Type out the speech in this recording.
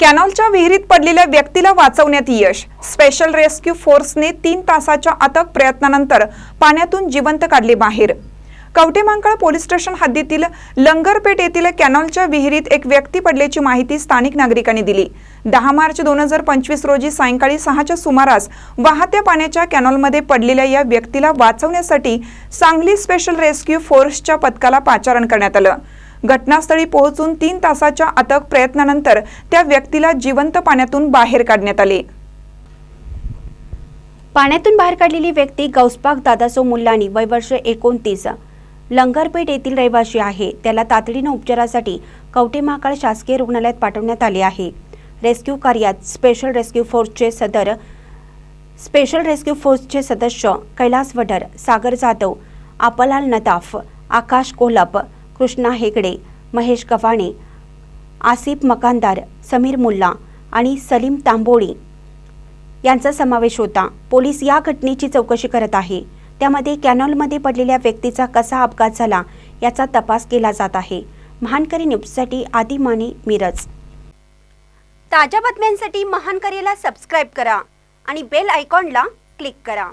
कॅनॉलच्या विहिरीत पडलेल्या व्यक्तीला वाचवण्यात यश. स्पेशल रेस्क्यू फोर्सने तीन तासाच्या अथक प्रयत्नानंतर पाण्यातून जिवंत काढले बाहेर. कवटेमांकळ पोलीस स्टेशन हद्दीतील लंगरपेठ येथील कॅनॉलच्या विहिरीत एक व्यक्ती पडल्याची माहिती स्थानिक नागरिकांनी दिली. दहा मार्च दोन हजार पंचवीस रोजी सायंकाळी सहाच्या सुमारास वाहत्या पाण्याच्या कॅनॉलमध्ये पडलेल्या या व्यक्तीला वाचवण्यासाठी सांगली स्पेशल रेस्क्यू फोर्सच्या पथकाला पाचारण करण्यात आलं. घटनास्थळी पोहोचून तीन तासाच्या अथक प्रयत्नानंतर त्या व्यक्तीला जिवंत पाण्यातून बाहेर काढण्यात आले. पाण्यातून बाहेर काढलेली व्यक्ती गौसपाक दादासो मुल्लानी वय वर्ष एकोणतीस. लंगरपेठ येथील रहिवासी आहे. त्याला तातडीनं उपचारासाठी कवठे महाकाळ शासकीय रुग्णालयात पाठवण्यात आले आहे. रेस्क्यू कार्यात स्पेशल रेस्क्यू फोर्सचे सदर स्पेशल रेस्क्यू फोर्सचे सदस्य कैलास वडर सागर जाधव आपलाल नदाफ आकाश कोलप कृष्णा हेगडे महेश गव्हाणे आसिफ मकानदार समीर मुल्ला आणि सलीम तांबोळी यांचा समावेश होता. पोलीस या घटनेची चौकशी करत आहे. त्यामध्ये कॅनॉलमध्ये पडलेल्या व्यक्तीचा कसा अपघात झाला याचा तपास केला जात आहे. महानकरी न्यूजसाठी आदी माने मिरज. ताज्या बातम्यांसाठी महानकरीला सबस्क्राईब करा आणि बेल आयकॉनला क्लिक करा.